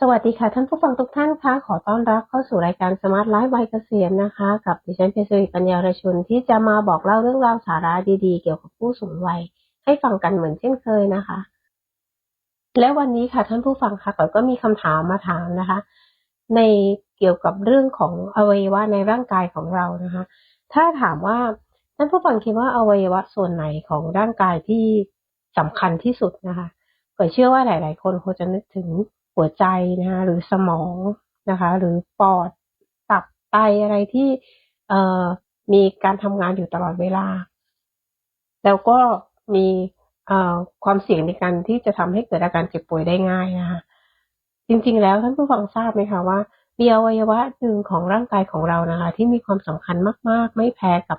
สวัสดีค่ะท่านผู้ฟังทุกท่านคะขอต้อนรับเข้าสู่รายการสมาร์ทไลฟ์วัยเกษียณนะคะ กับดิฉันเพชรวิปัญญารชุนที่จะมาบอกเล่าเรื่องราวสาระดีๆ เกี่ยวกับผู้สูงวัย ให้ฟังกันเหมือนเช่นเคยนะคะ และวันนี้ค่ะท่านผู้ฟังคะก่อนก็มีคำถามมาถามนะคะ ในเกี่ยวกับเรื่องของอวัยวะในร่างกายของเรานะคะ ถ้าถามว่าท่านผู้ฟังคิดว่าอวัยวะส่วนไหนของร่างกายที่สำคัญที่สุดนะคะก็เชื่อว่าหลาย ๆ คนคงจะนึกถึง หัวใจนะคะหรือสมองนะคะ หรือปอดตับไตอะไรที่เอ่อมีการทำงานอยู่ตลอดเวลา แล้วก็มีความเสี่ยงในการที่จะทำให้เกิดอาการเจ็บป่วยได้ง่ายนะคะจริงๆ แล้วท่านผู้ฟังทราบไหมคะว่ามีอวัยวะหนึ่งของร่างกายของเรานะคะ ที่มีความสำคัญมาก ๆ ไม่แพ้กับ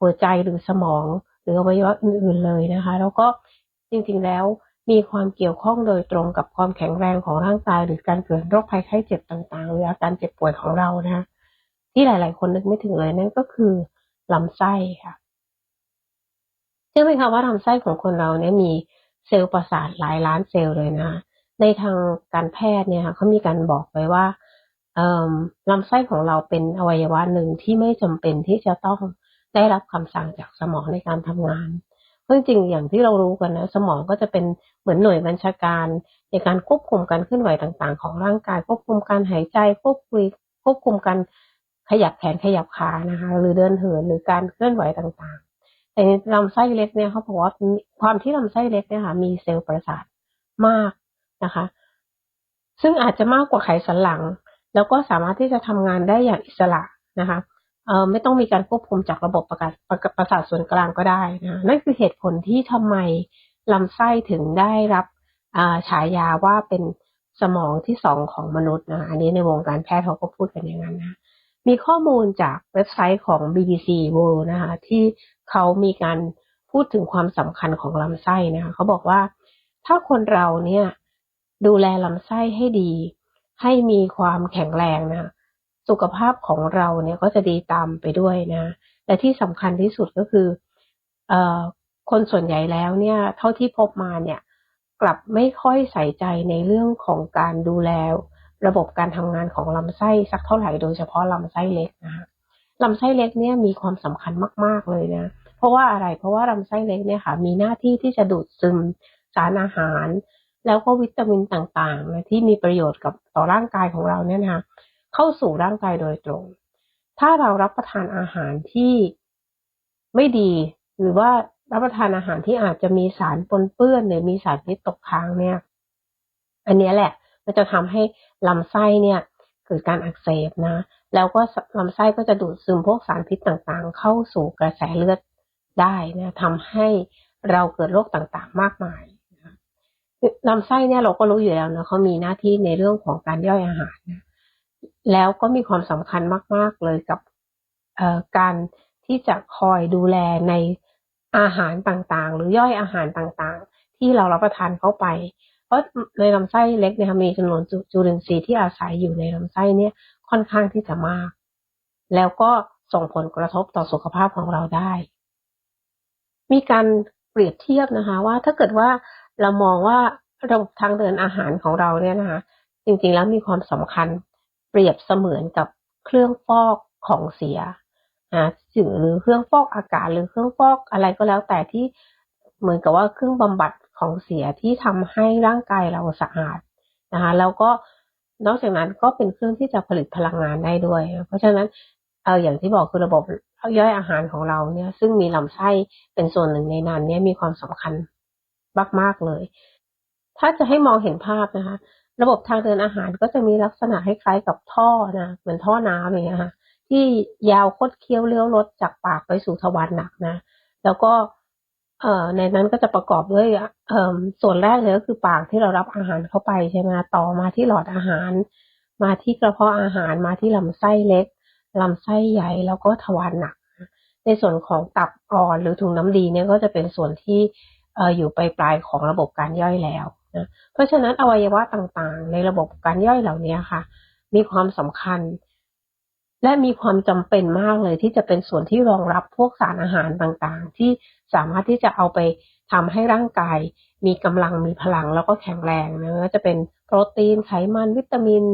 หัวใจหรือสมอง หรืออวัยวะอื่น ๆเลยนะคะ แล้วก็จริงๆแล้ว มีความเกี่ยวข้องโดยตรงกับความแข็งแรงของร่างกาย หรือการเกิดโรคภัยไข้เจ็บต่างๆ หรืออาการเจ็บป่วยของเรานะคะที่หลายๆ คนนึกไม่ถึงเลยนั่นก็คือลำไส้ค่ะเชื่อไหมคะว่าลำไส้ของคนเราเนี่ยมีเซลล์ประสาทหลายล้านเซลล์เลยนะ ในทางการแพทย์เนี่ยเขามีการบอกไว้ว่าลำไส้ของเราเป็นอวัยวะหนึ่งที่ไม่จำเป็นที่จะต้องได้รับคำสั่งจากสมองในการทำงาน เพราะจริงอย่างที่เรารู้กันนะสมองก็จะเป็นเหมือนหน่วยบัญชาการ ในการควบคุมการเคลื่อนไหวต่างๆ ของร่างกาย ควบคุมการหายใจควบคุมควบคุมการขยับแขนขยับขานะคะ หรือเดินเหินหรือการเคลื่อนไหวต่างๆ แต่ลำไส้เล็กเนี่ยเขาบอกว่าความที่ลำไส้เล็กเนี่ยค่ะมีเซลล์ประสาทมากนะคะ ซึ่งอาจจะมากกว่าไขสันหลัง แล้วก็สามารถที่จะทำงานได้อย่างอิสระนะคะเไม่ต้องมีการควบคุมจากระบบประกาศประสาทส่วนกลางก็ได้นะนั่นคือเหตุผลที่ทำไมลำไส้ถึงได้รับฉายาว่าเป็นสมองที่สองของมนุษย์นะอันนี้ในวงการแพทย์เขาก็พูดกันอย่างนั้นนะมีข้อมูลจากเว็บไซต์ของ BBC World นะคะที่เขามีการพูดถึงความสำคัญของลำไส้นะคะเขาบอกว่าถ้าคนเราเนี่ยดูแลลำไส้ให้ดี ให้มีความแข็งแรงนะ สุขภาพของเราเนี่ยก็จะดีตามไปด้วยนะ และที่สำคัญที่สุดก็คือเอ่อคนส่วนใหญ่แล้วเนี่ย เท่าที่พบมาเนี่ย กลับไม่ค่อยใส่ใจในเรื่องของการดูแล ระบบการทำงานของลำไส้สักเท่าไหร่โดยเฉพาะลำไส้เล็กนะลำไส้เล็กเนี่ยมีความสำคัญมาก ๆเลยนะ เพราะว่าอะไร เพราะว่าลำไส้เล็กเนี่ยค่ะ มีหน้าที่ที่จะดูดซึมสารอาหาร แล้วก็วิตามินต่างๆนะที่มีประโยชน์กับต่อร่างกายของเราเนี่ยนะคะ เข้าสู่ร่างกายโดยตรง ถ้าเรารับประทานอาหารที่ไม่ดี หรือว่ารับประทานอาหารที่อาจจะมีสารปนเปื้อนหรือมีสารพิษตกค้างเนี่ย อันนี้แหละมันจะทำให้ลำไส้เนี่ย เกิดการอักเสบนะ แล้วก็ลำไส้ก็จะดูดซึมพวกสารพิษต่างๆ เข้าสู่กระแสเลือดได้นะทำให้เราเกิดโรคต่างๆ มากมายลำไส้เนี่ยเราก็รู้อยู่แล้วนะเขามีหน้าที่ในเรื่องของการย่อยอาหารนะ แล้วก็มีความสำคัญมาก ๆ เลยกับการที่จะคอยดูแลในอาหารต่างๆ หรือย่อยอาหารต่างๆ ที่เรารับประทานเข้าไป เพราะในลำไส้เล็กเนี่ยมีจำนวนจุลินทรีย์ที่อาศัยอยู่ในลำไส้เนี่ยค่อนข้างที่จะมาก แล้วก็ส่งผลกระทบต่อสุขภาพของเราได้ มีการเปรียบเทียบนะคะว่าถ้าเกิดว่าเรามองว่าระบบทางเดินอาหารของเราเนี่ยนะคะจริงๆแล้วมีความสำคัญ เปรียบเสมือนกับเครื่องฟอกของเสียนะหรือเครื่องฟอกอากาศหรือเครื่องฟอกอะไรก็แล้วแต่ที่เหมือนกับว่าเครื่องบำบัดของเสียที่ทำให้ร่างกายเราสะอาดนะคะแล้วก็นอกจากนั้นก็เป็นเครื่องที่จะผลิตพลังงานได้ด้วย เพราะฉะนั้นเอออย่างที่บอกคือระบบย่อยอาหารของเราเนี่ย ซึ่งมีลำไส้เป็นส่วนหนึ่งในนั้นเนี่ยมีความสำคัญมากๆเลย ถ้าจะให้มองเห็นภาพนะคะระบบทางเดินอาหารก็จะมีลักษณะคล้ายๆกับท่อนะเหมือนท่อน้ำอย่างเงี้ยค่ะที่ยาวคดเคี้ยวเลี้ยวรถจากปากไปสู่ทวารหนักนะ แล้วก็เอ่อในนั้นก็จะประกอบด้วยเอ่อส่วนแรกเลยก็คือปากที่เรารับอาหารเข้าไปใช่ไหมต่อมาที่หลอดอาหาร มาที่กระเพาะอาหารมาที่ลำไส้เล็กลำไส้ใหญ่แล้วก็ทวารหนัก ในส่วนของตับอ่อนหรือถุงน้ำดีเนี่ยก็จะเป็นส่วนที่อออยู่ปลายปลายของระบบการย่อยแล้ว นะเพราะฉะนั้นอวัยวะต่างๆ ในระบบการย่อยเหล่านี้ค่ะ มีความสำคัญ และมีความจำเป็นมากเลยที่จะเป็นส่วนที่รองรับพวกสารอาหารต่างๆ ที่สามารถที่จะเอาไปทำให้ร่างกาย มีกำลังมีพลังแล้วก็แข็งแรงนะจะเป็นโปรตีนไขมัน วิตามิน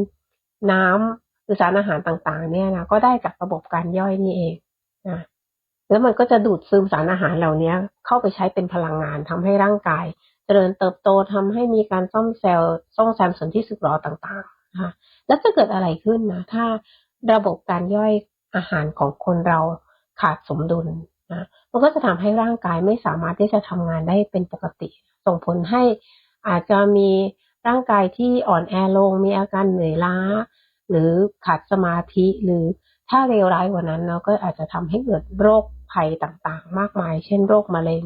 น้ำหรือสารอาหารต่างๆ เนี่ยนะก็ได้จากระบบการย่อยนี่เองนะแล้วมันก็จะดูดซึมสารอาหารเหล่านี้เข้าไปใช้เป็นพลังงานทำให้ร่างกาย เจริญเติบโตทำให้มีการซ่อมเซลล์ซ่อมแซมส่วนที่สึกหรอต่างๆนะคะแล้วจะเกิดอะไรขึ้นนะถ้าระบบการย่อยอาหารของคนเราขาดสมดุลนะมันก็จะทำให้ร่างกายไม่สามารถที่จะทำงานได้เป็นปกติ ส่งผลให้อาจจะมีร่างกายที่อ่อนแอลง มีอาการเหนื่อยล้า หรือขาดสมาธิหรือถ้าเลวร้ายกว่านั้นเราก็อาจจะทำให้เกิดโรคภัยต่างๆ มากมาย เช่นโรคมะเร็ง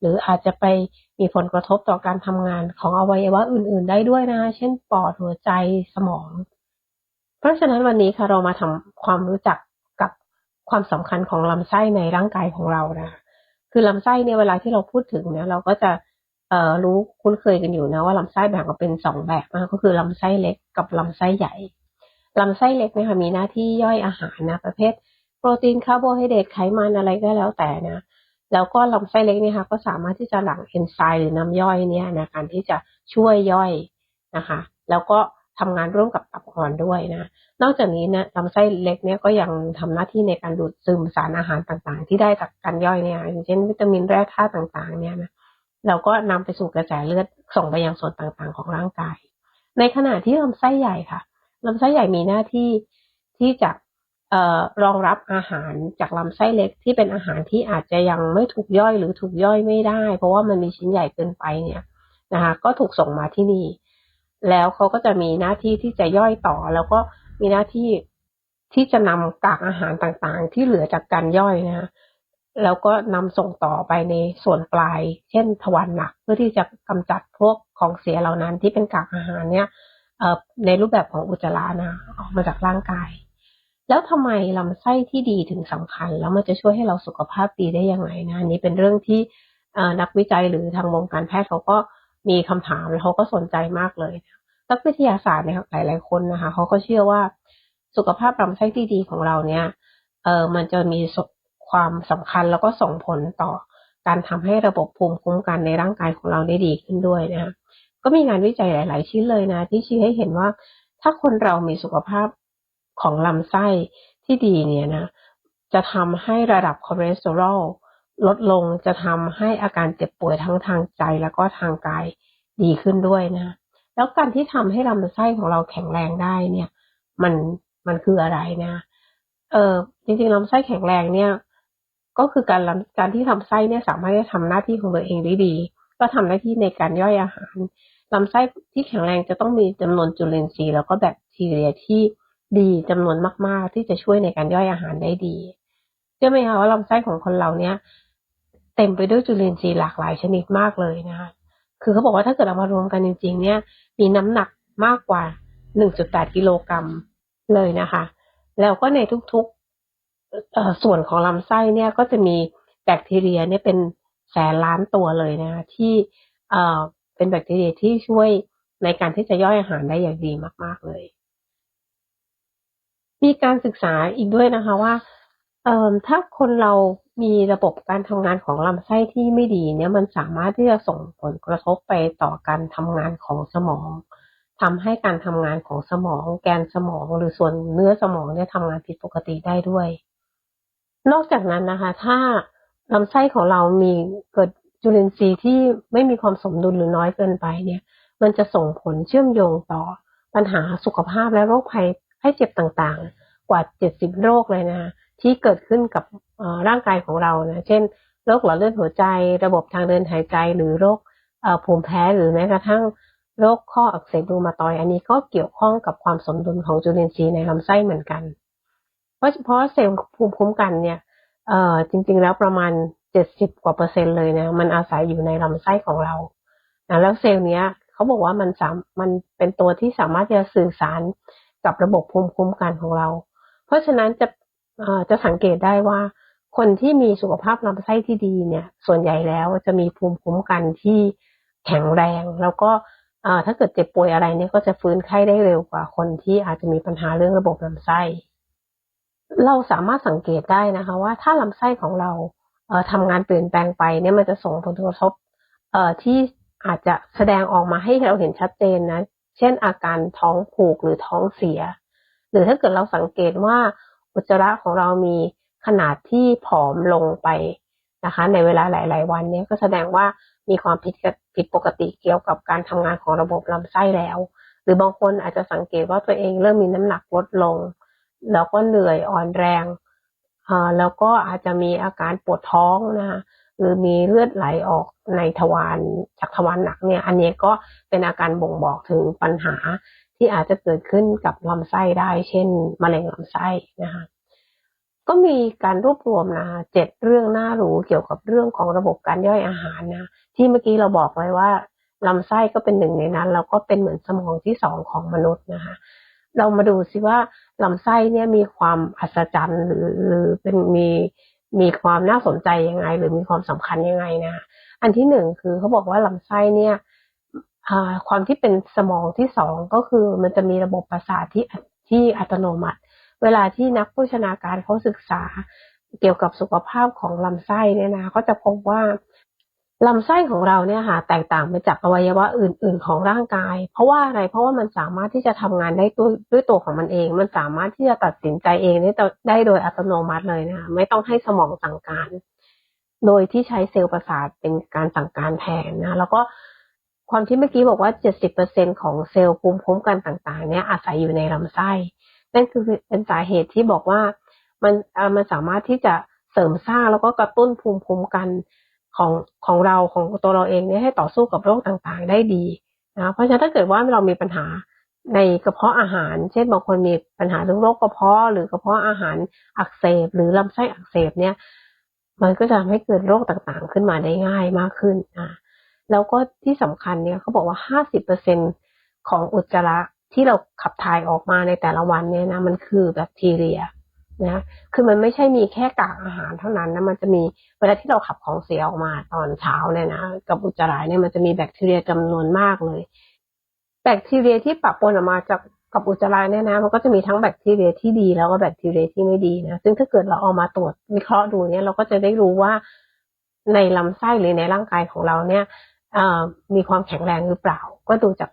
หรืออาจจะไปมีผลกระทบต่อการทำงานของอวัยวะอื่น ๆ ได้ด้วยนะเช่นปอดหัวใจสมอง เพราะฉะนั้นวันนี้ค่ะเรามาทำความรู้จักกับความสำคัญของลำไส้ในร่างกายของเรานะคือลำไส้เนี่ยเวลาที่เราพูดถึงเนี่ยเราก็จะเอ่อรู้คุ้นเคยกันอยู่นะว่าลำไส้แบ่งออกเป็นสองแบบนะก็คือลำไส้เล็กกับลำไส้ใหญ่ลำไส้เล็กนะคะมีหน้าที่ย่อยอาหารนะประเภท โปรตีนคาร์โบไฮเดรตไขมันอะไรก็แล้วแต่นะ แล้วก็ลำไส้เล็กเนี่ยค่ะก็สามารถที่จะหลั่งเอนไซม์หรือน้ำย่อยเนี่ยในการที่จะช่วยย่อยนะคะ แล้วก็ทำงานร่วมกับตับอ่อนด้วยนะ นอกจากนี้นะลำไส้เล็กเนี่ยก็ยังทำหน้าที่ในการดูดซึมสารอาหารต่างๆ ที่ได้จากการย่อยเนี่ยอย่างเช่นวิตามินแร่ธาตุต่างๆ เนี่ยนะเราก็นำไปสู่กระแสเลือดส่งไปยังส่วนต่างๆ ของร่างกาย ในขณะที่ลำไส้ใหญ่ค่ะลำไส้ใหญ่มีหน้าที่ที่จะ รองรับอาหารจากลำไส้เล็กที่เป็นอาหารที่อาจจะยังไม่ถูกย่อยหรือถูกย่อยไม่ได้ เพราะว่ามันมีชิ้นใหญ่เกินไปเนี่ยนะคะก็ถูกส่งมาที่นี่ แล้วเขาก็จะมีหน้าที่ที่จะย่อยต่อ แล้วก็มีหน้าที่ที่จะนำกากอาหารต่างๆ ที่เหลือจากการย่อยนะแล้วก็นำส่งต่อไปในส่วนปลาย เช่นทวารหนักเพื่อที่จะกำจัดพวกของเสียเหล่านั้นที่เป็นกากอาหารเนี่ยในรูปแบบของอุจจาระนะออกมาจากร่างกาย แล้วทำไมลำไส้ที่ดีถึงสำคัญ แล้วมันจะช่วยให้เราสุขภาพดีได้ยังไงนะนี้เป็นเรื่องที่นักวิจัยหรือทางวงการแพทย์เขาก็มีคำถามแล้วเขาก็สนใจมากเลยนักวิทยาศาสตร์เนี่ยหลาย ๆ คนนะคะเขาก็เชื่อว่าสุขภาพลำไส้ที่ดีของเราเนี่ยเออมันจะมีความสำคัญแล้วก็ส่งผลต่อการทำให้ระบบภูมิคุ้มกันในร่างกายของเราได้ดีขึ้นด้วยนะก็มีงานวิจัยหลาย ๆ ชิ้นเลยนะ ที่ชี้ให้เห็นว่าถ้าคนเรามีสุขภาพ ของลำไส้ที่ดีเนี่ยนะจะทำให้ระดับคอเลสเตอรอลลดลงจะทำให้อาการเจ็บป่วยทั้งทางใจแล้วก็ทางกายดีขึ้นด้วยนะ แล้วการที่ทำให้ลำไส้ของเราแข็งแรงได้เนี่ย มันมันคืออะไรนะ เออจริงๆลำไส้แข็งแรงเนี่ย ก็คือการการที่ทำไส้เนี่ยสามารถจะทำหน้าที่ของตัวเองได้ดี ก็ทำหน้าที่ในการย่อยอาหารลำไส้ที่แข็งแรงจะต้องมีจำนวนจุลินทรีย์แล้วก็แบคทีเรียที่ ดีจำนวนมาก ๆ ที่จะช่วยในการย่อยอาหารได้ดีเชื่อไหมคะว่าลำไส้ของคนเราเนี้ยเต็มไปด้วยจุลินทรีย์หลากหลายชนิดมากเลยนะคะคือเขาบอกว่าถ้าเกิดเรามารวมกันจริง ๆ เนี่ย มีน้ำหนักมากกว่า 1.8 กิโลกรัมเลยนะคะ แล้วก็ในทุกๆส่วนของลำไส้เนี่ยก็จะมีแบคทีเรียเนี่ยเป็นแสนล้านตัวเลยนะที่เป็นแบคทีเรียที่ช่วยในการที่จะย่อยอาหารได้อย่างดีมาก ๆ เลย มีการศึกษาอีกด้วยนะคะว่าเอ่อถ้าคนเรามีระบบการทำงานของลำไส้ที่ไม่ดีเนี่ยมันสามารถที่จะส่งผลกระทบไปต่อการทำงานของสมองทำให้การทำงานของสมอง แกนสมอง หรือส่วนเนื้อสมองเนี่ยทำงานผิดปกติได้ด้วย นอกจากนั้นนะคะ ถ้าลำไส้ของเรามีเกิดจุลินทรีย์ที่ไม่มีความสมดุลหรือน้อยเกินไปเนี่ย มันจะส่งผลเชื่อมโยงต่อปัญหาสุขภาพและโรคภัย ไข้เจ็บต่างๆ กว่า 70 โรคเลยนะที่เกิดขึ้นกับร่างกายของเรานะเช่นโรคหลอดเลือดหัวใจ ระบบทางเดินหายใจ หรือโรคภูมิแพ้หรือแม้กระทั่งโรคข้ออักเสบรูมาตอยอันนี้ก็เกี่ยวข้องกับความสมดุลของจุลินทรีย์ในลำไส้เหมือนกัน เพราะเฉพาะเซลล์ภูมิคุ้มกันเนี่ยจริงๆแล้วประมาณเจ็ดสิบกว่าเปอร์เซ็นต์เลยนะมันอาศัยอยู่ในลำไส้ของเรานะแล้วเซลล์เนี้ยเขาบอกว่ามันสามมันเป็นตัวที่สามารถจะสื่อสาร กับระบบภูมิคุ้มกันของเรา เพราะฉะนั้นจะจะสังเกตได้ว่า คนที่มีสุขภาพลำไส้ที่ดีเนี่ย ส่วนใหญ่แล้วจะมีภูมิคุ้มกันที่แข็งแรง แล้วก็ถ้าเกิดเจ็บป่วยอะไรเนี่ยก็จะฟื้นไข้ได้เร็วกว่าคนที่อาจจะมีปัญหาเรื่องระบบลำไส้ เราสามารถสังเกตได้นะคะ ว่าถ้าลำไส้ของเราทำงานเปลี่ยนแปลงไปเนี่ยมันจะส่งผลกระทบที่อาจจะแสดงออกมาให้เราเห็นชัดเจนนะ เช่น อาการท้องผูกหรือท้องเสีย หรือถ้าเกิดเราสังเกตว่าอุจจาระของเรามีขนาดที่ผอมลงไปนะคะ ในเวลาหลาย ๆ วันนี้ก็แสดงว่ามีความผิดผิดปกติเกี่ยวกับการทำงานของระบบลำไส้แล้ว หรือบางคนอาจจะสังเกตว่าตัวเองเริ่มมีน้ำหนักลดลง แล้วก็เหนื่อยอ่อนแรงแล้วก็อาจจะมีอาการปวดท้องนะคะ หรือมีเลือดไหลออกในทวารจากทวารหนักเนี่ยอันนี้ก็เป็นอาการบ่งบอกถึงปัญหาที่อาจจะเกิดขึ้นกับลำไส้ได้ เช่นมะเร็งลำไส้นะคะก็มีการรวบรวมนะเจ็ดเรื่องน่ารู้เกี่ยวกับเรื่องของระบบการย่อยอาหารนะที่เมื่อกี้เราบอกไว้ว่าลำไส้ก็เป็นหนึ่งในนั้น แล้วก็เป็นเหมือนสมองที่สองของมนุษย์นะคะเรามาดูซิว่าลำไส้เนี่ยมีความอัศจรรย์หรือหรือเป็นมี มีความน่าสนใจยังไง หรือมีความสำคัญยังไงนะอันที่หนึ่งคือเขาบอกว่าลำไส้เนี่ยความที่เป็นสมองที่สองก็คือมันจะมีระบบประสาทที่ที่อัตโนมัติ เวลาที่นักโภชนาการเขาศึกษาเกี่ยวกับสุขภาพของลำไส้เนี่ยนะก็จะพบว่า ลำไส้ของเราเนี่ยค่ะแตกต่างไปจากอวัยวะอื่น ๆ ของร่างกาย เพราะว่าอะไรเพราะว่ามันสามารถที่จะทำงานได้ด้วยด้วยตัวของมันเอง มันสามารถที่จะตัดสินใจเองได้ได้โดยอัตโนมัติเลยนะคะไม่ต้องให้สมองสั่งการ โดยที่ใช้เซลล์ประสาทเป็นการสั่งการแทนนะแล้วก็ความที่เมื่อกี้บอกว่า 70%ของเซลล์ภูมิคุ้มกันต่างๆ เนี่ยอาศัยอยู่ในลำไส้ นั่นคือเป็นสาเหตุที่บอกว่ามันมันสามารถที่จะเสริมสร้างแล้วก็กระตุ้นภูมิคุ้มกัน ของของเราของตัวเราเองเนี่ยให้ต่อสู้กับโรคต่างๆ ได้ดีนะเพราะฉะนั้นถ้าเกิดว่าเรามีปัญหาในกระเพาะอาหาร เช่นบางคนมีปัญหาเรื่องโรคกระเพาะหรือกระเพาะอาหารอักเสบ หรือลำไส้อักเสบเนี่ย มันก็จะทำให้เกิดโรคต่างๆ ขึ้นมาได้ง่ายมากขึ้นนะแล้วก็ที่สำคัญเนี่ยเขาบอกว่าห้าสิบเปอร์เซ็นของอุจจาระที่เราขับถ่ายออกมาในแต่ละวันเนี่ยนะมันคือแบคทีเรีย นะคือมันไม่ใช่มีแค่กากอาหารเท่านั้นนะมันจะมีเวลาที่เราขับของเสียออกมาตอนเช้าเนี่ยนะกับอุจจาระเนี่ยมันจะมีแบคทีเรียจำนวนมากเลย แบคทีเรียที่ปะปนออกมาจากกับอุจจาระเนี่ยนะมันก็จะมีทั้งแบคทีเรียที่ดีแล้วก็แบคทีเรียที่ไม่ดีนะซึ่งถ้าเกิดเราเอามาตรวจวิเคราะห์ดูเนี่ยเราก็จะได้รู้ว่าในลำไส้หรือในร่างกายของเราเนี่ยมีความแข็งแรงหรือเปล่า ก็ดูจาก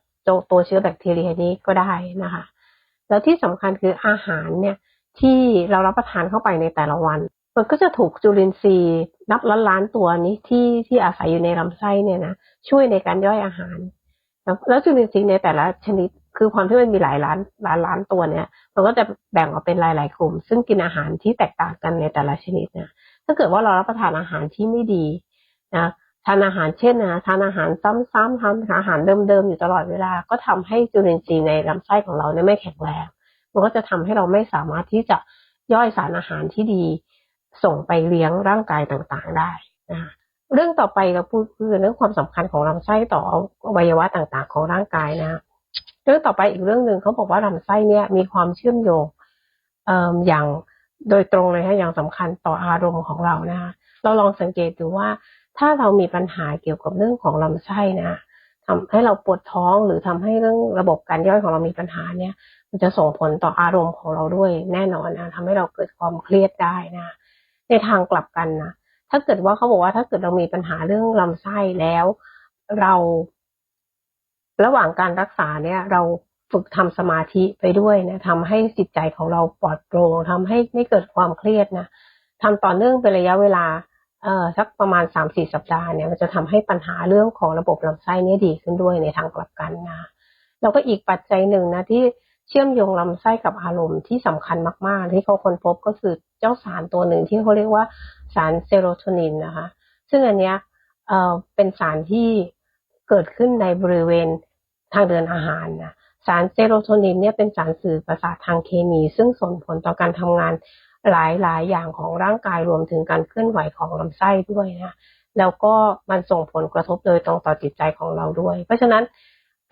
ตัวเชื้อแบคทีเรียนี้ก็ได้นะคะ แล้วที่สำคัญคืออาหารเนี่ย ที่เรารับประทานเข้าไปในแต่ละวัน มันก็จะถูกจุลินทรีย์นับล้านล้านตัวนี้ที่ที่อาศัยอยู่ในลำไส้เนี่ยนะช่วยในการย่อยอาหาร แล้วจุลินทรีย์ในแต่ละชนิดคือความที่มันมีหลายล้านล้านล้านตัวเนี่ยมันก็จะแบ่งออกเป็นหลาย ๆ กลุ่ม ซึ่งกินอาหารที่แตกต่างกันในแต่ละชนิดนี่ยถ้าเกิดว่าเรารับประทานอาหารที่ไม่ดีนะทานอาหารเช่นนะทานอาหารซ้ำๆทานอาหารเดิมๆอยู่ตลอดเวลา ก็ทำให้จุลินทรีย์ในลำไส้ของเราเนี่ยไม่แข็งแรง มันก็จะทำให้เราไม่สามารถที่จะย่อยสารอาหารที่ดีส่งไปเลี้ยงร่างกายต่างๆได้นะเรื่องต่อไปก็พูดคือเรื่องความสำคัญของลำไส้ต่ออวัยวะต่างๆ ของร่างกายนะเรื่องต่อไปอีกเรื่องหนึ่งเขาบอกว่าลำไส้เนี่ยมีความเชื่อมโยงอย่างโดยตรงเลยฮะอย่างสำคัญต่ออารมณ์ของเรานะเราลองสังเกตดูว่าถ้าเรามีปัญหาเกี่ยวกับเรื่องของลำไส้นะ ทำให้เราปวดท้องหรือทำให้เรื่องระบบการย่อยของเรามีปัญหาเนี่ย มันจะส่งผลต่ออารมณ์ของเราด้วยแน่นอนนะทำให้เราเกิดความเครียดได้นะ ในทางกลับกันนะถ้าเกิดว่าเขาบอกว่าถ้าเกิดเรามีปัญหาเรื่องลำไส้แล้ว เรา ระหว่างการรักษาเนี่ย เราฝึกทำสมาธิไปด้วยนะทำให้จิตใจของเราปลอดโปร่งทำให้ไม่เกิดความเครียดนะทำต่อเนื่องเป็นระยะเวลา เอ่อสักประมาณสามสี่สัปดาห์เนี่ยมันจะทำให้ปัญหาเรื่องของระบบลำไส้เนี่ยดีขึ้นด้วยในทางกลับกันนะแล้วก็อีกปัจจัยหนึ่งนะที่เชื่อมโยงลำไส้กับอารมณ์ที่สำคัญมาก ๆ ที่เขาค้นพบก็คือเจ้าสารตัวหนึ่งที่เขาเรียกว่าสารเซโรโทนินนะคะ ซึ่งอันเนี้ยเอ่อเป็นสารที่เกิดขึ้นในบริเวณทางเดินอาหารนะ สารเซโรโทนินเนี่ยเป็นสารสื่อประสาททางเคมี ซึ่งส่งผลต่อการทำงานหลายหลายอย่างของร่างกายรวมถึงการเคลื่อนไหวของลำไส้ด้วยนะแล้วก็มันส่งผลกระทบโดยตรงต่อจิตใจของเราด้วย เพราะฉะนั้น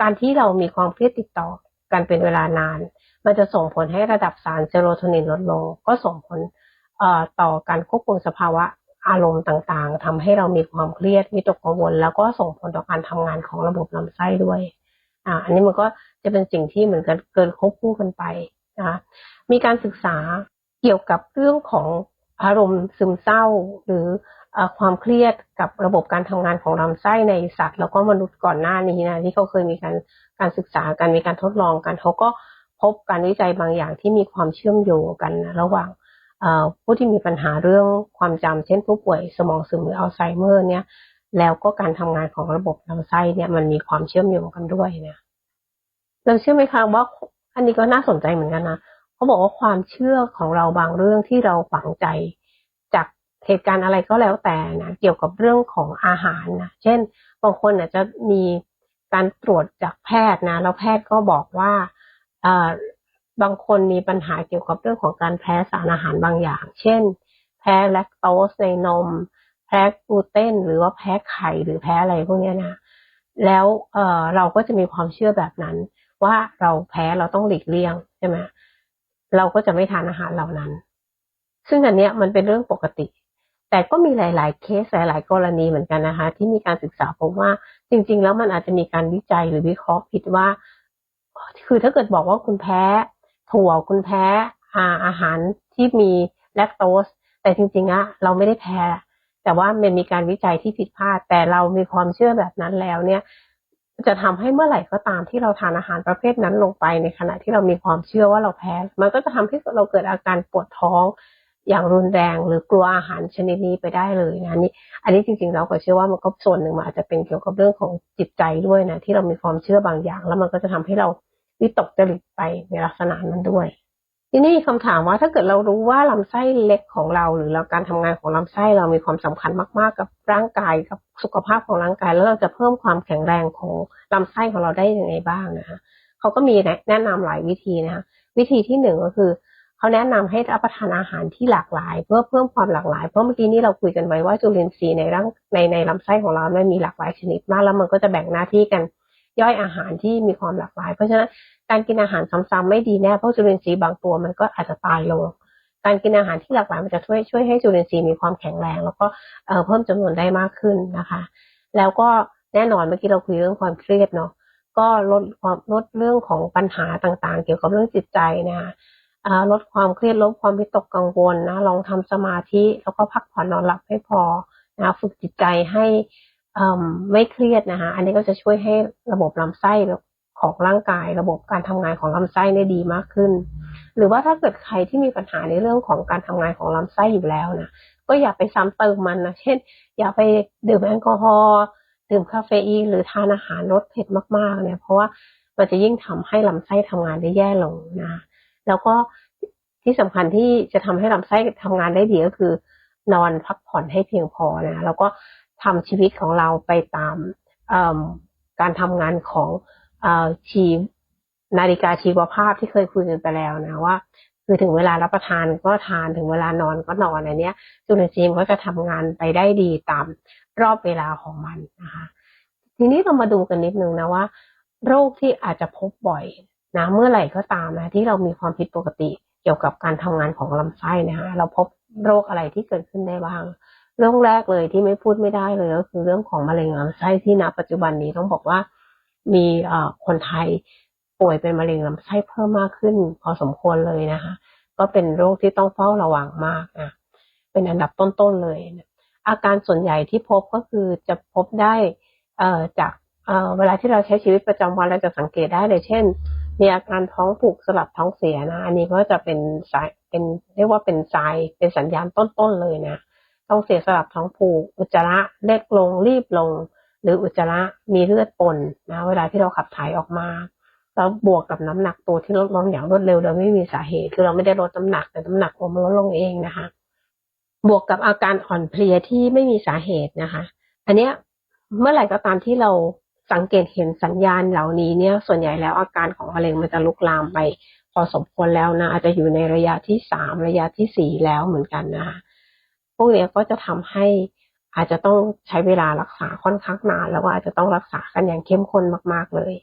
การที่เรามีความเครียดติดต่อกันเป็นเวลานาน มันจะส่งผลให้ระดับสารเซโรโทนินลดลง ก็ส่งผลต่อการควบคุมสภาวะอารมณ์ต่างๆทำให้เรามีความเครียดมีตกกังวล แล้วก็ส่งผลต่อการทำงานของระบบลำไส้ด้วย อ่าอันนี้มันก็จะเป็นสิ่งที่เหมือนกันเกินควบคู่กันไปนะคะมีการศึกษาเกี่ยวกับเรื่องของอารมณ์ซึมเศร้า หรืออความเครียดกับระบบการทำงานของลำไส้ในสัตว์ แล้วก็มนุษย์ก่อนหน้านี้นะที่เขาเคยมีการการศึกษากันมีการทดลองกันเขาก็พบการวิจัยบางอย่างที่มีความเชื่อมโยงกันนะระหว่างผู้ที่มีปัญหาเรื่องความจำเช่นผู้ป่วยสมองซึมหรืออัลไซเมอร์เนี่ย แล้วก็การทำงานของระบบลำไส้เนี่ยมันมีความเชื่อมโยงกันด้วยนะเราเชื่อไหมคะว่า อันนี้ก็น่าสนใจเหมือนกันนะเขาบอกว่าความเชื่อของเราบางเรื่องที่เราฝังใจ จากเหตุการณ์อะไรก็แล้วแต่นะเกี่ยวกับเรื่องของอาหารนะเช่น บางคนอาจจะมีการตรวจจากแพทย์นะแล้วแพทย์ก็บอกว่าบางคนมีปัญหาเกี่ยวกับเรื่องของการแพ้สารอาหารบางอย่าง เช่น แพ้แลคโตสในนม แพ้กลูเตนหรือว่าแพ้ไข่หรือแพ้อะไรพวกนี้นะแล้วเออเราก็จะมีความเชื่อแบบนั้น ว่าเราแพ้เราต้องหลีกเลี่ยงใช่ไหมเราก็จะไม่ทานอาหารเหล่านั้น ซึ่งอันเนี้ยมันเป็นเรื่องปกติ แต่ก็มีหลาย ๆ เคสหลาย ๆ กรณีเหมือนกันนะคะ ที่มีการศึกษาพบว่าจริง ๆ แล้วมันอาจจะมีการวิจัยหรือวิเคราะห์ผิดว่า คือถ้าเกิดบอกว่าคุณแพ้ ถั่วคุณแพ้อาอาหารที่มีแลคโตสแต่จริงๆอะเราไม่ได้แพ้ แต่ว่ามันมีการวิจัยที่ผิดพลาด แต่เรามีความเชื่อแบบนั้นแล้วเนี่ย จะทำให้เมื่อไหร่ก็ตามที่เราทานอาหารประเภทนั้นลงไปในขณะที่เรามีความเชื่อว่าเราแพ้ มันก็จะทำให้เราเกิดอาการปวดท้องอย่างรุนแรงหรือกลัวอาหารชนิดนี้ไปได้เลยนะนี่อันนี้จริงๆเราก็เชื่อว่ามันก็ส่วนหนึ่งมันอาจจะเป็นเกี่ยวกับเรื่องของจิตใจด้วยนะที่เรามีความเชื่อบางอย่าง แล้วมันก็จะทำให้เราวิตกจริตไปในลักษณะนั้นด้วย ทีนี้คำถามว่าถ้าเกิดเรารู้ว่าลำไส้เล็กของเรา หรือเราการทำงานของลำไส้เรามีความสำคัญมาก ๆ กับร่างกายกับสุขภาพของร่างกาย แล้วเราจะเพิ่มความแข็งแรงของลำไส้ของเราได้ยังไงบ้างนะคะเขาก็มีแนะนำหลายวิธีนะคะวิธีที่หนึ่งก็คือเขาแนะนำให้รับประทานอาหารที่หลากหลาย เพื่อเพิ่มความหลากหลายเพราะเมื่อกี้นี้เราคุยกันไว้ว่าจุลินทรีย์ในร่างในในลำไส้ของเรามันมีหลากหลายชนิดมากแล้วมันก็จะแบ่งหน้าที่กัน ย่อยอาหารที่มีความหลากหลาย เพราะฉะนั้นการกินอาหารซ้ำๆไม่ดีแน่เพราะจุลินทรีย์บางตัวมันก็อาจจะตายลง การกินอาหารที่หลากหลายมันจะช่วยช่วยให้จุลินทรีย์มีความแข็งแรง แล้วก็เพิ่มจำนวนได้มากขึ้นนะคะ แล้วก็แน่นอนเมื่อกี้เราคุยเรื่องความเครียดเนาะก็ลดความลดเรื่องของปัญหาต่างๆ เกี่ยวกับเรื่องจิตใจนะคะลดความเครียดลดความวิตกกังวลนะลองทำสมาธิแล้วก็พักผ่อนนอนหลับให้พอนะฝึกจิตใจให้ ไม่เครียดนะคะอันนี้ก็จะช่วยให้ระบบลำไส้ของร่างกาย ระบบการทำงานของลำไส้ได้ดีมากขึ้น หรือว่าถ้าเกิดใครที่มีปัญหาในเรื่องของการทำงานของลำไส้อยู่แล้วนะก็อย่าไปซ้ำเติมมันนะเช่น อย่าไปดื่มแอลกอฮอล์ดื่มคาเฟอีนหรือทานอาหารรสเผ็ดมากๆเนี่ยเพราะว่ามันจะยิ่งทำให้ลำไส้ทำงานได้แย่ลงนะแล้วก็ที่สำคัญที่จะทำให้ลำไส้ทำงานได้ดีก็คือ นอนพักผ่อนให้เพียงพอนะแล้วก็ ทำชีวิตของเราไปตามการทำงานของชีนาฬิกาชีวภาพที่เคยคุยกันไปแล้วนะว่า คือถึงเวลารับประทานก็ทานถึงเวลานอนก็นอนอันเนี้ยจุลินทรีย์ก็จะทำงานไปได้ดีตามรอบเวลาของมันนะคะทีนี้เรามาดูกันนิดนึงนะว่า โรคที่อาจจะพบบ่อยนะเมื่อไหร่ก็ตามนะที่เรามีความผิดปกติเกี่ยวกับการทำงานของลำไส้นะคะเราพบโรคอะไรที่เกิดขึ้นได้บ้าง เรื่องแรกเลยที่ไม่พูดไม่ได้เลยก็คือเรื่องของมะเร็งลำไส้ที่ณปัจจุบันนี้ต้องบอกว่ามีคนไทยป่วยเป็นมะเร็งลำไส้เพิ่มมากขึ้น พอสมควรเลยนะคะ ก็เป็นโรคที่ต้องเฝ้าระวังมากนะเป็นอันดับต้นๆเลยนะอาการส่วนใหญ่ที่พบก็คือจะพบได้จากเวลาที่เราใช้ชีวิตประจำวันเราจะสังเกตได้เลยเช่น มีอาการท้องผูกสลับท้องเสียนะ อันนี้ก็จะเป็นสายเป็นเรียกว่าเป็นสายเป็นสัญญาณต้นๆเลยนะ ท้องเสียสลับท้องผูก อุจจาระเล็กลงรีบลง หรืออุจจาระมีเลือดปนนะเวลาที่เราขับถ่ายออกมาแล้วบวกกับน้ำหนักตัวที่ลดลงอย่างรวดเร็วโดยไม่มีสาเหตุ คือเราไม่ได้ลดน้ำหนักแต่น้ำหนักตัวมันลดลงเองนะคะ บวกกับอาการอ่อนเพลียที่ไม่มีสาเหตุนะคะ อันเนี้ยเมื่อไหร่ก็ตามที่เราสังเกตเห็นสัญญาณเหล่านี้เนี่ย ส่วนใหญ่แล้วอาการของมะเร็งมันจะลุกลามไปพอสมควรแล้วนะอาจจะอยู่ในระยะที่สามระยะที่สี่แล้วเหมือนกันนะคะ พวกนี้ก็จะทำให้อาจจะต้องใช้เวลารักษาค่อนข้างนาน แล้วก็อาจจะต้องรักษากันอย่างเข้มข้นมากๆเลย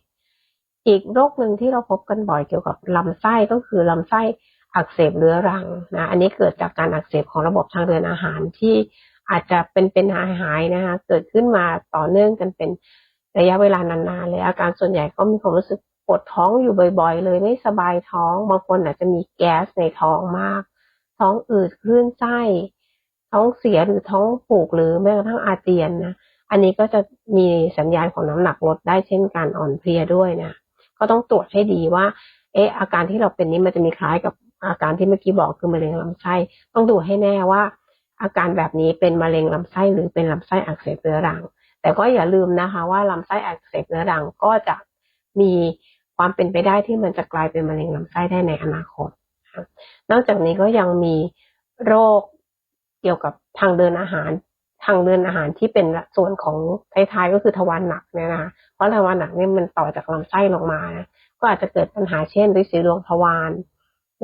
อีกโรคหนึ่งที่เราพบกันบ่อยเกี่ยวกับลำไส้ก็คือลำไส้อักเสบเรื้อรังนะอันนี้เกิดจากการอักเสบของระบบทางเดินอาหารที่อาจจะเป็นเป็นหายหายนะคะเกิดขึ้นมาต่อเนื่องกันเป็นระยะเวลานานๆเลยอาการส่วนใหญ่ก็มีความรู้สึกปวดท้องอยู่บ่อยๆ เลยไม่สบายท้อง บางคนอาจจะมีแก๊สในท้องมาก ท้องอืดคลื่นไส้ ท้องเสียหรือท้องผูกหรือแม้กระทั่งอาเจียนนะอันนี้ก็จะมีสัญญาณของน้ำหนักลดได้เช่นกันอ่อนเพลียด้วยนะก็ต้องตรวจให้ดีว่า เอออาการที่เราเป็นนี้มันจะมีคล้ายกับอาการที่เมื่อกี้บอกคือมะเร็งลำไส้ ต้องดูให้แน่ว่า อาการแบบนี้เป็นมะเร็งลำไส้หรือเป็นลำไส้อักเสบเรื้อรัง แต่ก็อย่าลืมนะคะ ว่าลำไส้อักเสบเรื้อรังก็จะมีความเป็นไปได้ที่มันจะกลายเป็นมะเร็งลำไส้ได้ในอนาคต นอกจากนี้ก็ยังมีโรค เกี่ยวกับทางเดินอาหาร ทางเดินอาหารที่เป็นส่วนของท้ายๆก็คือทวารหนักเนี่ยนะคะเพราะทวารหนักเนี่ยมันต่อจากลำไส้ลงมานะก็อาจจะเกิดปัญหาเช่นริดสีดวงทวาร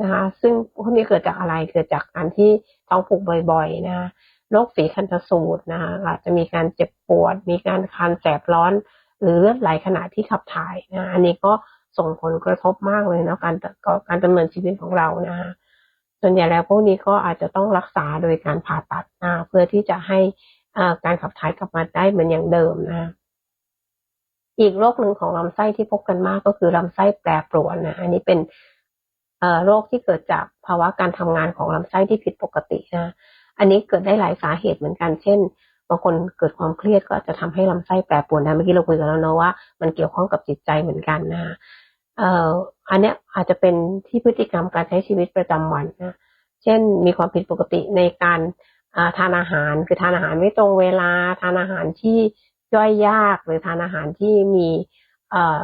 นะคะซึ่งพวกนี้เกิดจากอะไรเกิดจากการที่ท้องผูกบ่อย ๆ นะคะโรคฝีคันธสูตรนะคะอาจจะมีการเจ็บปวด มีการคันแสบร้อน หรือเลือดไหลขณะที่ขับถ่ายนะอันนี้ก็ส่งผลกระทบมากเลยเนาะการการดำเนินชีวิตของเรานะคะ ส่วนใหญ่แล้วพวกนี้ก็อาจจะต้องรักษาโดยการผ่าตัดนะเพื่อที่จะให้การขับถ่ายกลับมาได้เหมือนอย่างเดิมนะอีกโรคหนึ่งของลำไส้ที่พบกันมากก็คือลำไส้แปรปรวนนะอันนี้เป็นโรคที่เกิดจากภาวะการทำงานของลำไส้ที่ผิดปกตินะอันนี้เกิดได้หลายสาเหตุเหมือนกัน เช่นบางคนเกิดความเครียดก็จะทำให้ลำไส้แปรปรวนได้เมื่อกี้เราคุยกันแล้วเนาะว่ามันเกี่ยวข้องกับจิตใจเหมือนกันนะ อ่ออันเนี้ยอาจจะเป็นที่พฤติกรรมการใช้ชีวิตประจำวันนะเช่น มีความผิดปกติในการทานอาหารคือทานอาหารไม่ตรงเวลาทานอาหารที่ย่อยยากหรือทานอาหารที่มีเอ่อ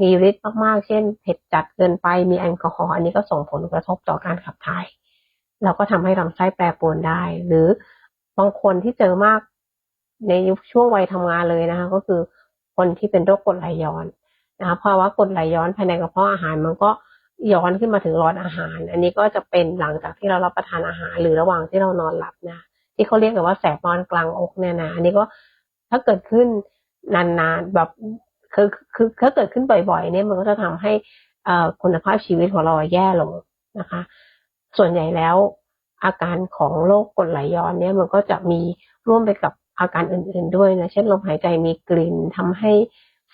มีฤทธิ์มากๆ เช่น เผ็ดจัดเกินไปมีแอลกอฮอล์อันนี้ก็ส่งผลกระทบต่อการขับถ่าย เราก็ทำให้ลำไส้แปรปรวนได้ หรือบางคนที่เจอมากในช่วงวัยทำงานเลยนะคะ ก็คือคนที่เป็นโรคกรดไหลย้อน นะคะเพราะว่ากรดไหลย้อนภายในกระเพาะอาหารมันก็ย้อนขึ้นมาถึงหลอดอาหาร อันนี้ก็จะเป็นหลังจากที่เรารับประทานอาหาร หรือระหว่างที่เรานอนหลับนะ ที่เขาเรียกกันว่าแสบนอนกลางอกเนี่ยนะอันนี้ก็ถ้าเกิดขึ้นนานๆแบบคือคือถ้าเกิดขึ้นบ่อยๆ เนี่ยมันก็จะทำให้คุณภาพชีวิตของเราแย่ลงนะคะ ส่วนใหญ่แล้วอาการของโรคกรดไหลย้อนเนี่ยมันก็จะมีร่วมไปกับอาการอื่นๆด้วยนะ เช่นลมหายใจมีกลิ่นทำให้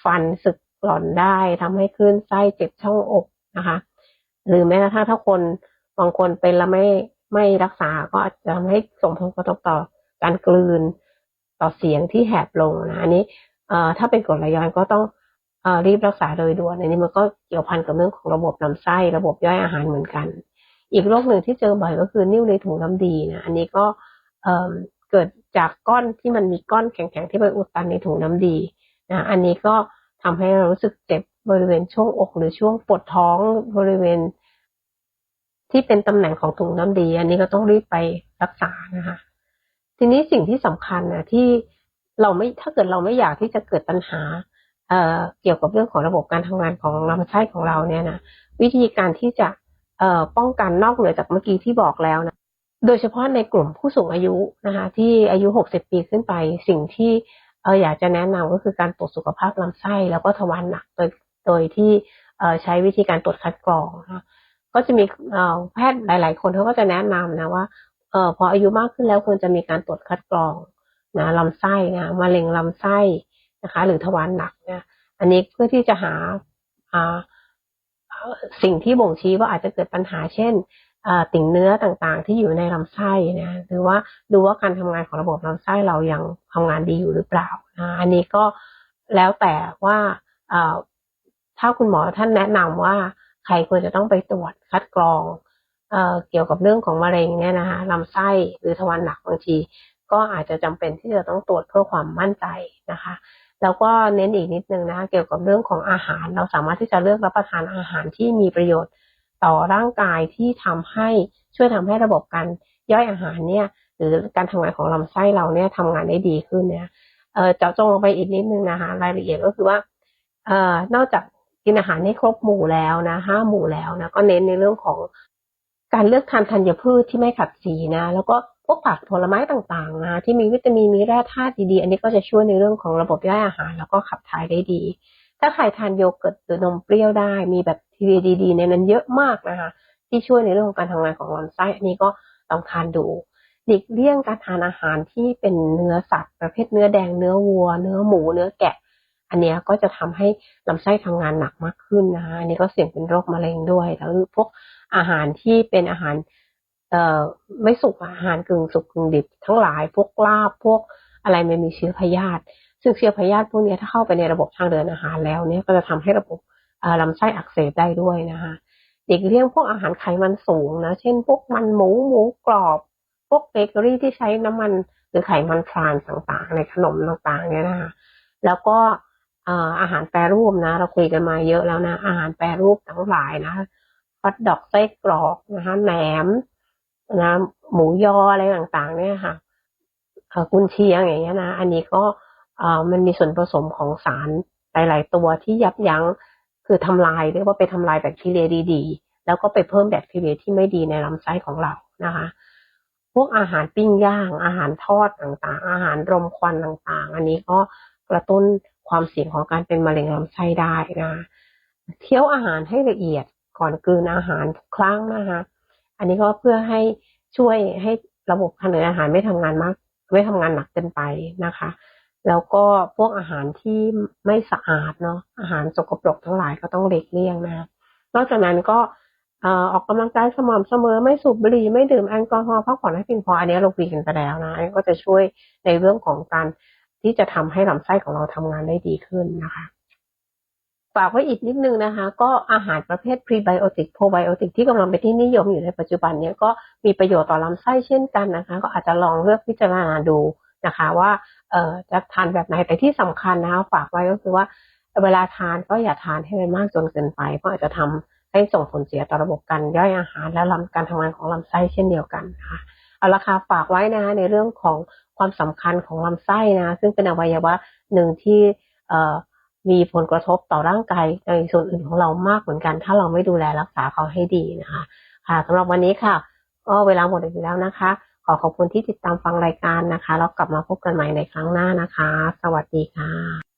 ฟันสึก หล่อนได้ทำให้คลื่นไส้เจ็บช่องอกนะคะ หรือแม้กระทั่งถ้าคนบางคนเป็นแล้วไม่ไม่รักษาก็อาจจะทำให้ส่งผลกระทบต่อการกลืนต่อเสียงที่แหบลงนะอันนี้เอ่อถ้าเป็นกรดไหลย้อนก็ต้องเอ่อรีบรักษาโดยด่วนอันนี้มันก็เกี่ยวพันกับเรื่องของระบบลำไส้ระบบย่อยอาหารเหมือนกัน อีกโรคหนึ่งที่เจอบ่อยก็คือนิ่วในถุงน้ำดีนะอันนี้ก็เกิดจากก้อนที่มันมีก้อนแข็งๆที่ไปอุดตันในถุงน้ำดีนะอันนี้ก็ ทำให้เรารู้สึกเจ็บบริเวณช่วงอก หรือช่วงปวดท้องบริเวณ ที่เป็นตำแหน่งของถุงน้ำดี อันนี้ก็ต้องรีบไปรักษานะคะ ทีนี้สิ่งที่สำคัญนะที่เราไม่ถ้าเกิดเราไม่อยากที่จะเกิดปัญหาเอ่อเกี่ยวกับเรื่องของระบบการทำงานของลำไส้ของเราเนี่ยนะวิธีการที่จะป้องกันนอกเหนือจากเมื่อกี้ที่บอกแล้วนะโดยเฉพาะในกลุ่มผู้สูงอายุนะคะที่อายุ 60 ปีขึ้นไป สิ่งที่ เอออยากจะแนะนำก็คือการตรวจสุขภาพลำไส้ แล้วก็ทวารหนักโดยโดยที่ใช้วิธีการตรวจคัดกรองนะก็จะมีแพทย์หลาย ๆ คนเขาก็จะแนะนำนะว่าเออพออายุมากขึ้นแล้วควรจะมีการตรวจคัดกรองนะลำไส้นะมะเร็งลำไส้นะคะ หรือทวารหนักนะอันนี้เพื่อที่จะหาอ่าสิ่งที่บ่งชี้ว่าอาจจะเกิดปัญหาเช่น ติ่งเนื้อต่างๆ ที่อยู่ในลำไส้นะหรือว่าดูว่าการทำงานของระบบลำไส้เรายังทำงานดีอยู่หรือเปล่านะอันนี้ก็แล้วแต่ว่าถ้าคุณหมอท่านแนะนำว่าใครควรจะต้องไปตรวจคัดกรองเเกี่ยวกับเรื่องของมะเร็งเนี่ยนะคะลำไส้หรือทวารหนักบางที ก็อาจจะจำเป็นที่จะต้องตรวจเพื่อความมั่นใจนะคะแล้วก็เน้นอีกนิดนึงนะเกี่ยวกับเรื่องของอาหาร เราสามารถที่จะเลือกรับประทานอาหารที่มีประโยชน์ ต่อร่างกายที่ทำให้ช่วยทำให้ระบบการย่อยอาหารเนี่ยหรือการทำงานของลำไส้เราเนี่ยทำงานได้ดีขึ้นเนี่ยเออเจาะจงลงไปอีกนิดนึงนะคะรายละเอียดก็คือว่าเอ่อนอกจากกินอาหารให้ครบหมู่แล้วนะห้าหมู่แล้วนะก็เน้นในเรื่องของการเลือกทานธัญพืชที่ไม่ขัดสีนะ แล้วก็พวกผักผลไม้ต่างๆนะที่มีวิตามินมีแร่ธาตุดีๆ อันนี้ก็จะช่วยในเรื่องของระบบย่อยอาหาร แล้วก็ขับถ่ายได้ดี ถ้าใครทานโยเกิร์ตหรือนมเปรี้ยวได้ มีแบบทีวีดีๆ ในนั้นเยอะมากนะคะ ที่ช่วยในเรื่องของการทำงานของลำไส้อันนี้ก็ต้องทานดูหลีกเลี่ยงการทานอาหารที่เป็นเนื้อสัตว์ประเภทเนื้อแดงเนื้อวัว เนื้อหมู เนื้อแกะ อันนี้ก็จะทำให้ลำไส้ทำงานหนักมากขึ้นนะคะอันนี้ก็เสี่ยงเป็นโรคมะเร็งด้วยแล้วพวกอาหารที่เป็นอาหารเอ่อไม่สุกอาหารกึ่งสุกกึ่งดิบ ทั้งหลายพวกลาบพวกอะไรมันมีเชื้อพยาธิ ซึ่งเชื้อพยาธิพวกนี้ถ้าเข้าไปในระบบทางเดินอาหารแล้วเนี่ยก็จะทำให้ระบบลำไส้อักเสบได้ด้วยนะคะหลีกเลี่ยงพวกอาหารไขมันสูงนะ เช่น พวกมันหมูหมูกรอบ พวกเบเกอรี่ที่ใช้น้ำมันหรือไขมันทรานส์ต่างๆ ในขนมต่างๆเนี่ยนะคะแล้วก็อาหารแปรรูปนะ เราคุยกันมาเยอะแล้วนะ อาหารแปรรูปทั้งหลายนะฮอทดอกไส้กรอกนะคะแหนมนะหมูยออะไรต่างๆ เนี่ยค่ะกุนเชียงอย่างเงี้ยนะ อันนี้ก็ มันมีส่วนผสมของสารหลาย ๆ ตัวที่ยับยั้งคือทำลายเรียกว่าไปทำลายแบคทีเรียดีๆ แล้วก็ไปเพิ่มแบคทีเรียที่ไม่ดีในลำไส้ของเรานะคะ พวกอาหารปิ้งย่าง อาหารทอดต่างๆ อาหารรมควันต่างๆ อันนี้ก็กระตุ้นความเสี่ยงของการเป็นมะเร็งลำไส้ได้นะเคี้ยวอาหารให้ละเอียดก่อนกลืนอาหารทุกครั้งนะคะ อันนี้ก็เพื่อให้ช่วยให้ระบบทางเดินอาหารไม่ทำงานมาก ไม่ทำงานหนักเกินไปนะคะ แล้วก็พวกอาหารที่ไม่สะอาดเนาะอาหารสกปรกทั้งหลายก็ต้องหลีกเลี่ยงนะคะนอกจากนั้นก็ออออกกำลังกายสม่ำเสมอไม่สูบบุหรี่ไม่ดื่มแอลกอฮอล์พักผ่อนให้เพียงพออันนี้เราคุยกันไปแล้วนะอันนี้ก็จะช่วยในเรื่องของการที่จะทำให้ลำไส้ของเราทำงานได้ดีขึ้นนะคะฝากไว้อีกนิดนึงนะคะ ก็อาหารประเภทพรีไบโอติกโปรไบโอติกที่กำลังเป็นที่นิยมอยู่ในปัจจุบันเนี้ยก็มีประโยชน์ต่อลำไส้เช่นกันนะคะ ก็อาจจะลองเลือกพิจารณาดูนะคะ ว่า จะทานแบบไหนแต่ที่สำคัญนะคะฝากไว้ก็คือว่าเวลาทานก็อย่าทานให้มันมากจนเกินไป เพราะอาจจะทำให้ส่งผลเสียต่อระบบการย่อยอาหาร และลำการทำงานของลำไส้เช่นเดียวกันนะคะเอาละค่ะฝากไว้นะคะในเรื่องของความสำคัญของลำไส้นะซึ่งเป็นอวัยวะหนึ่งที่เมีผลกระทบต่อร่างกายในส่วนอื่นของเรามากเหมือนกัน ถ้าเราไม่ดูแลรักษาเขาให้ดีนะคะ ค่ะสำหรับวันนี้ค่ะ ก็เวลาหมดอีกแล้วนะคะ ขอขอบคุณที่ติดตามฟังรายการนะคะ แล้วกลับมาพบกันใหม่ในครั้งหน้านะคะ สวัสดีค่ะ